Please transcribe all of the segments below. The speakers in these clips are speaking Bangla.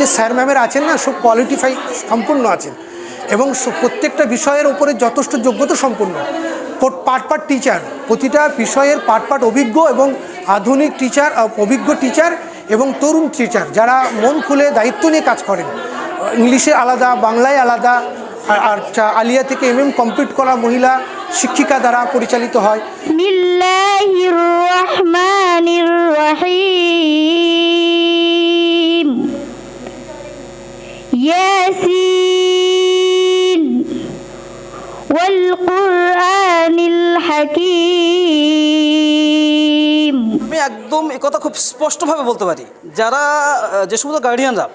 যে স্যার ম্যামের আছেন না, সব কোয়ালিটিফাই সম্পূর্ণ আছেন। এবং প্রত্যেকটা বিষয়ের ওপরে যথেষ্ট যোগ্যতা সম্পূর্ণ। পাট পাট টিচার প্রতিটা বিষয়ের পার্ট পার্ট অভিজ্ঞ এবং আধুনিক টিচার অভিজ্ঞ টিচার এবং তরুণ টিচার যারা মন খুলে দায়িত্ব নিয়ে কাজ করেন। ইংলিশে আলাদা, বাংলায় আলাদা, আর আলিয়া থেকে এম এম কমপ্লিট করা মহিলা শিক্ষিকা দ্বারা পরিচালিত হয়। ياسين والقرآن الحكيم আমি একদম এ কথা খুব স্পষ্টভাবে বলতে পারি যারা আহ, যে সমস্ত গার্ডিয়ানরা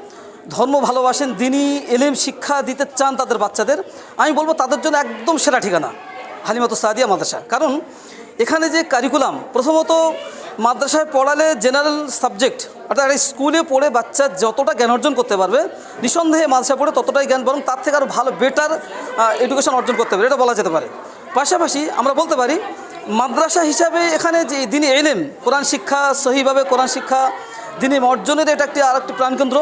ধর্ম ভালোবাসেন দিনই এলেম শিক্ষা দিতে চান তাদের বাচ্চাদের আমি বলবো তাদের জন্য একদম সেরা ঠিকানা হালিমাতু সাদিয়া মাদ্রাসা কারণ এখানে যে কারিকুলাম প্রথমত মাদ্রাসায় পড়ালে জেনারেল সাবজেক্ট অর্থাৎ একটা স্কুলে পড়ে বাচ্চা যতটা জ্ঞান অর্জন করতে পারবে, নিঃসন্দেহে মাদ্রাসায় পড়ে ততটাই জ্ঞান, বরং তার থেকে আরও ভালো বেটার এডুকেশন অর্জন করতে পারে, এটা বলা যেতে পারে। পাশাপাশি আমরা বলতে পারি, মাদ্রাসা হিসাবে এখানে যে দিনে এলেম, কোরআন শিক্ষা, সহিভাবে কোরআন শিক্ষা, দিনে অর্জনের এটা একটি আর একটি প্রাণকেন্দ্র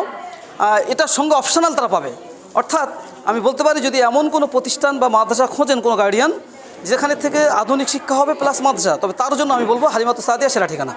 এটার সঙ্গে অপশনাল তারা পাবে। অর্থাৎ আমি বলতে পারি, যদি এমন কোনো প্রতিষ্ঠান বা মাদ্রাসা খোঁজেন কোনো গার্ডিয়ান যেখানে থেকে আধুনিক শিক্ষা হবে প্লাস মাদ্রাসা। তবে তার জন্য আমি বলব হালিমাতু সাদিয়া সেরা ঠিকানা।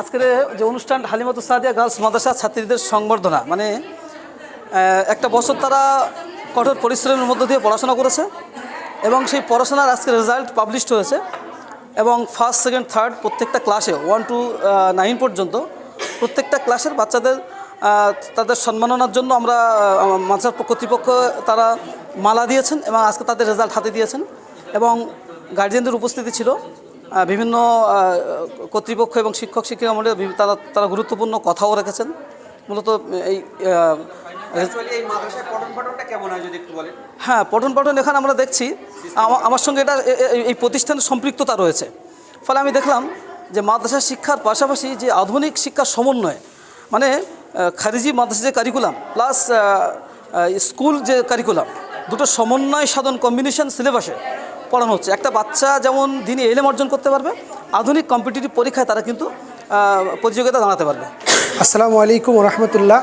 আজকের যে অনুষ্ঠান হালিমাতু সাদিয়া গার্লস মাদ্রাসা ছাত্রীদের সংবর্ধনা মানে একটা বছর তারা কঠোর পরিশ্রমের মধ্য দিয়ে পড়াশোনা করেছে এবং সেই পড়াশোনার আজকে রেজাল্ট পাবলিশড হয়েছে এবং ফার্স্ট সেকেন্ড থার্ড প্রত্যেকটা ক্লাসে ওয়ান টু নাইন পর্যন্ত প্রত্যেকটা ক্লাসের বাচ্চাদের তাদের সম্মাননার জন্য আমরা মাদ্রাসার কর্তৃপক্ষ তারা মালা দিয়েছেন এবং আজকে তাদের রেজাল্ট হাতে দিয়েছেন এবং গার্জিয়ানদের উপস্থিতি ছিল। বিভিন্ন কর্তৃপক্ষ এবং শিক্ষক শিক্ষিকা মন্ডলী তারা তারা গুরুত্বপূর্ণ কথাও রেখেছেন। মূলত এই হয় যদি একটু বলেন? হ্যাঁ পঠন পাঠন এখানে আমরা দেখছি। আমার সঙ্গে এটা এই প্রতিষ্ঠানের সম্পৃক্ততা রয়েছে। ফলে আমি দেখলাম যে মাদ্রাসা শিক্ষার পাশাপাশি যে আধুনিক শিক্ষার সমন্বয় মানে খারিজি মাদ্রাসা যে কারিকুলাম প্লাস স্কুল যে কারিকুলাম দুটো সমন্বয় সাধন কম্বিনেশন সিলেবাসে পড়ানো হচ্ছে। একটা বাচ্চা যেমন দিনে এলেম অর্জন করতে পারবে আধুনিক কম্পিটিটিভ পরীক্ষায় তারা কিন্তু প্রতিযোগিতা জানাতে পারবে। আসসালামু আলাইকুম রহমতুল্লাহ।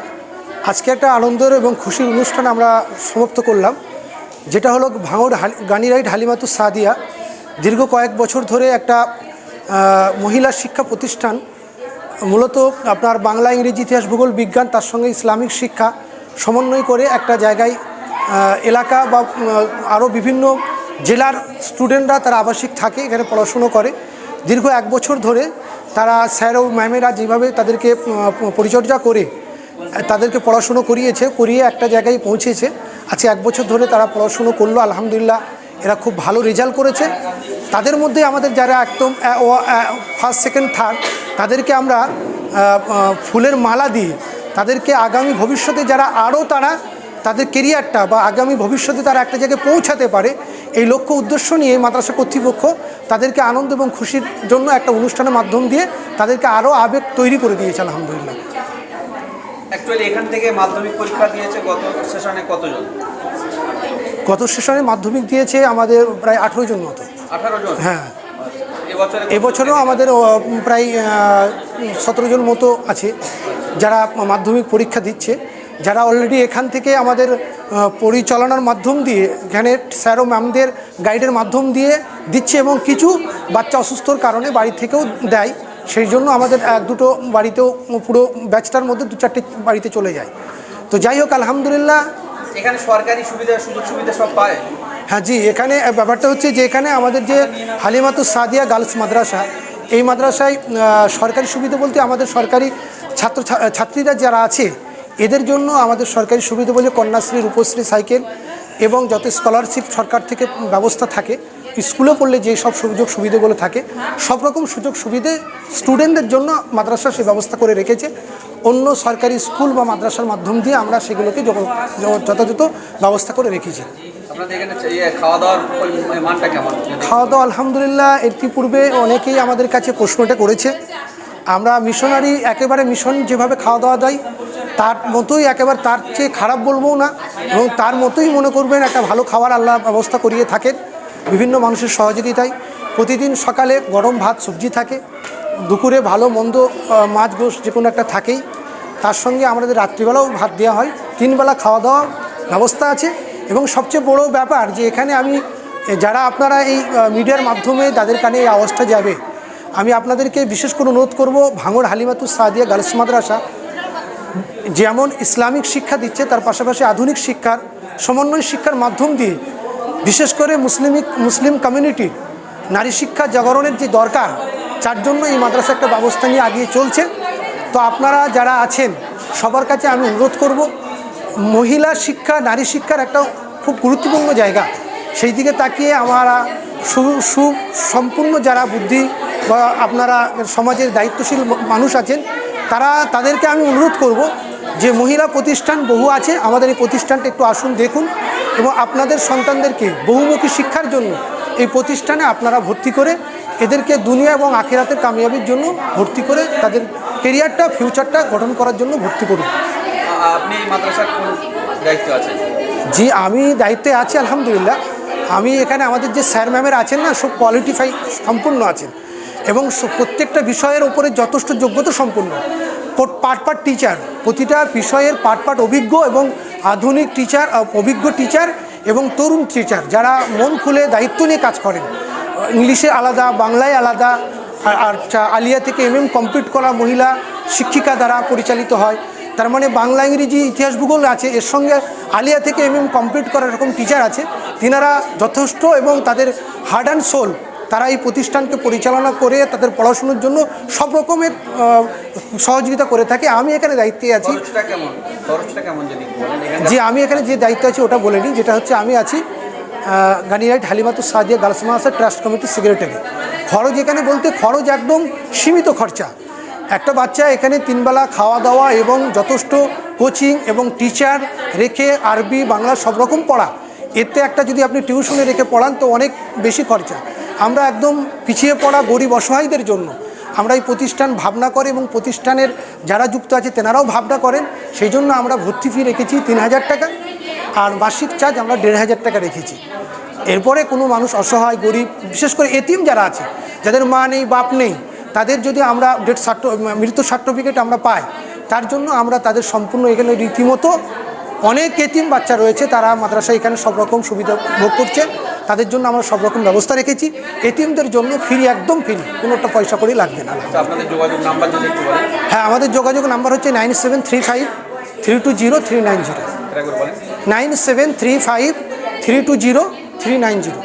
আজকে একটা আনন্দের এবং খুশির অনুষ্ঠান আমরা সমাপ্ত করলাম, যেটা হলো ভাঙড় গানিরাইট হালিমাতু সাদিয়া। দীর্ঘ কয়েক বছর ধরে একটা মহিলা শিক্ষা প্রতিষ্ঠান, মূলত আপনার বাংলা, ইংরেজি, ইতিহাস, ভূগোল, বিজ্ঞান, তার সঙ্গে ইসলামিক শিক্ষা সমন্বয় করে একটা জায়গায় এলাকা বা আরও বিভিন্ন জেলার স্টুডেন্টরা তারা আবাসিক থাকে, এখানে পড়াশুনো করে। দীর্ঘ এক বছর ধরে তারা স্যার ও ম্যামেরা যেভাবে তাদেরকে পরিচর্যা করে তাদেরকে পড়াশুনো করিয়েছে, করিয়ে একটা জায়গায় পৌঁছেছে। আজকে এক বছর ধরে তারা পড়াশুনো করল, আলহামদুলিল্লাহ এরা খুব ভালো রেজাল্ট করেছে। তাদের মধ্যে আমাদের যারা একদম ফার্স্ট সেকেন্ড থার্ড তাদেরকে আমরা ফুলের মালা দিয়ে তাদেরকে আগামী ভবিষ্যতে যারা আরও তারা তাদের কেরিয়ারটা বা আগামী ভবিষ্যতে তারা একটা জায়গায় পৌঁছাতে পারে, এই লক্ষ্য উদ্দেশ্য নিয়ে মাদ্রাসা কর্তৃপক্ষ তাদেরকে আনন্দ এবং খুশির জন্য একটা অনুষ্ঠানের মাধ্যম দিয়ে তাদেরকে আরও আবেগ তৈরি করে দিয়েছে, আলহামদুলিল্লাহ। অ্যাকচুয়ালি এখান থেকে মাধ্যমিক পরীক্ষা দিয়েছে গত সেশনে কতজন? গত সেশনে মাধ্যমিক দিয়েছে আমাদের প্রায় আঠেরো জন মতো। আঠারো জন? হ্যাঁ। এবছরে এবছরেও আমাদের প্রায় সতেরো জন মতো আছে যারা মাধ্যমিক পরীক্ষা দিচ্ছে। যারা অলরেডি এখান থেকে আমাদের পরিচালনার মাধ্যম দিয়ে এখানে স্যার ও ম্যামদের গাইডের মাধ্যম দিয়ে দিচ্ছে এবং কিছু বাচ্চা অসুস্থর কারণে বাড়ি থেকেও দেয়। সেই জন্য আমাদের এক দুটো বাড়িতেও পুরো ব্যাচটার মধ্যে দু চারটে বাড়িতে চলে যায়। তো যাই হোক আলহামদুলিল্লাহ। এখানে সরকারি সুবিধা সুযোগ সুবিধা সব পায়? হ্যাঁ জি এখানে ব্যাপারটা হচ্ছে যে এখানে আমাদের যে হালিমাতু সাদিয়া গার্লস মাদ্রাসা এই মাদ্রাসায় সরকারি সুবিধা বলতে আমাদের সরকারি ছাত্র ছাত্রীরা যারা আছে এদের জন্য আমাদের সরকারি সুবিধা বলতে কন্যাশ্রী রূপশ্রী সাইকেল এবং যত স্কলারশিপ সরকার থেকে ব্যবস্থা থাকে স্কুলে পড়লে যে সব সুযোগ সুবিধাগুলো থাকে সব রকম সুযোগ সুবিধে স্টুডেন্টদের জন্য মাদ্রাসা সে ব্যবস্থা করে রেখেছে। অন্য সরকারি স্কুল বা মাদ্রাসার মাধ্যম দিয়ে আমরা সেগুলোকে যথাযথ ব্যবস্থা করে রেখেছি। ইয়ে খাওয়া দাওয়া আলহামদুলিল্লাহ এর পূর্বে অনেকেই আমাদের কাছে প্রশ্নটা করেছে। আমরা মিশনারি একেবারে মিশন যেভাবে খাওয়া দাওয়া দেয় তার মতোই একেবারে তার চেয়ে খারাপ বলব না এবং তার মতোই মনে করবেন একটা ভালো খাবার আল্লাহ ব্যবস্থা করিয়ে থাকেন। বিভিন্ন মানুষের সহযোগিতায় প্রতিদিন সকালে গরম ভাত, সবজি থাকে, দুপুরে ভালো, মন্দ মাছ, গোশ যে কোনো একটা থাকেই। তার সঙ্গে আমাদের রাত্রিবেলাও ভাত দেওয়া হয়। তিনবেলা খাওয়া দাওয়া ব্যবস্থা আছে এবং সবচেয়ে বড় ব্যাপার যে এখানে আমি যারা আপনারা এই মিডিয়ার মাধ্যমে তাদের কানে এই আওয়াজটা যাবে, আমি আপনাদেরকে বিশেষ করে অনুরোধ করব, ভাঙড় হালিমাতুর সাদিয়া গার্লস মাদ্রাসা, যেমন ইসলামিক শিক্ষা দিচ্ছে, তার পাশাপাশি আধুনিক শিক্ষার, সমন্বয় শিক্ষার মাধ্যম দিয়ে বিশেষ করে মুসলিমিক মুসলিম কমিউনিটি নারী শিক্ষা জাগরণের যে দরকার যার জন্য এই মাদ্রাসা একটা ব্যবস্থা নিয়ে আগিয়ে চলছে। তো আপনারা যারা আছেন, সবার কাছে আমি অনুরোধ করব, মহিলা শিক্ষা, নারী শিক্ষার একটা খুব গুরুত্বপূর্ণ জায়গা। সেই দিকে তাকিয়ে আমরা সু সু, সম্পূর্ণ যারা বুদ্ধি বা আপনারা সমাজের দায়িত্বশীল মানুষ আছেন, তারা, তাদেরকে আমি অনুরোধ করব যে মহিলা প্রতিষ্ঠান বহু আছে আমাদের এই প্রতিষ্ঠানটা একটু আসুন দেখুন এবং আপনাদের সন্তানদেরকে বহুমুখী শিক্ষার জন্য এই প্রতিষ্ঠানে আপনারা ভর্তি করে এদেরকে দুনিয়া এবং আখেরাতের কামিয়াবির জন্য ভর্তি করে তাদের কেরিয়ারটা ফিউচারটা গঠন করার জন্য ভর্তি করুন। আপনি মাদ্রাসার দায়িত্ব আছেন? জি আমি দায়িত্বে আছি আলহামদুলিল্লাহ। আমি এখানে আমাদের যে স্যার ম্যামের আছেন না সব কোয়ালিটিফাই সম্পূর্ণ আছেন এবং প্রত্যেকটা বিষয়ের ওপরে যথেষ্ট যোগ্যতা সম্পূর্ণ। পার্ট পার্ট টিচার প্রতিটা বিষয়ের পার্ট পার্ট অভিজ্ঞ এবং আধুনিক টিচার অভিজ্ঞ টিচার এবং তরুণ টিচার যারা মন খুলে দায়িত্ব নিয়ে কাজ করেন। ইংলিশে আলাদা, বাংলায় আলাদা, আর- আলিয়া থেকে এমএম কমপ্লিট করা মহিলা শিক্ষিকা দ্বারা পরিচালিত হয়। তার মানে বাংলা, ইংরেজি ইতিহাস ভূগোল আছে, এর সঙ্গে আলিয়া থেকে এমএম কমপ্লিট করা এরকম টিচার আছে। তিনারা যথেষ্ট এবং তাদের হার্ড অ্যান্ড সোল তারা এই প্রতিষ্ঠানকে পরিচালনা করে তাদের পড়াশুনোর জন্য সব রকমের সহযোগিতা করে থাকে। আমি এখানে দায়িত্বে আছি। যে আমি এখানে যে দায়িত্ব আছে ওটা বলে নিই। যেটা হচ্ছে আমি আছি গানিরাইট হালিমাতুর সাদিয়া গার্লস মাদ্রাসা ট্রাস্ট কমিটির সেক্রেটারি। খরচ এখানে বলতে খরচ একদম সীমিত খরচা। একটা বাচ্চা এখানে তিনবেলা খাওয়া দাওয়া এবং যথেষ্ট কোচিং এবং টিচার রেখে আরবি বাংলা সব রকম পড়া। এতে একটা যদি আপনি টিউশনে রেখে পড়ান তো অনেক বেশি খরচা। আমরা একদম পিছিয়ে পড়া গরিব অসহায়দের জন্য আমরা এই প্রতিষ্ঠান ভাবনা করে এবং প্রতিষ্ঠানের যারা যুক্ত আছে তেনারাও ভাবনা করেন, সেই জন্য আমরা ভর্তি ফি রেখেছি তিন হাজার টাকা আর মাসিক চার্জ আমরা দেড় হাজার টাকা রেখেছি। এরপরে কোনো মানুষ অসহায়, গরিব, বিশেষ করে এতিম যারা আছে, যাদের মা নেই, বাপ নেই, তাদের যদি আমরা ডেথ সার্ট মৃত্যু সার্টিফিকেট আমরা পাই, তার জন্য আমরা তাদের সম্পূর্ণ এখানে রীতিমতো অনেক এতিম বাচ্চা রয়েছে, তারা মাদ্রাসা এখানে সব রকম সুবিধা ভোগ করছে। তাদের জন্য আমরা সব রকম ব্যবস্থা রেখেছি। এটিএমদের জন্য ফ্রি একদম ফ্রি। কোনো একটা পয়সা করেই লাগবে না। বলেন। হ্যাঁ আমাদের যোগাযোগ নাম্বার হচ্ছে nine seven three five three two zero three nine zero. Nine seven three five three two zero three nine zero.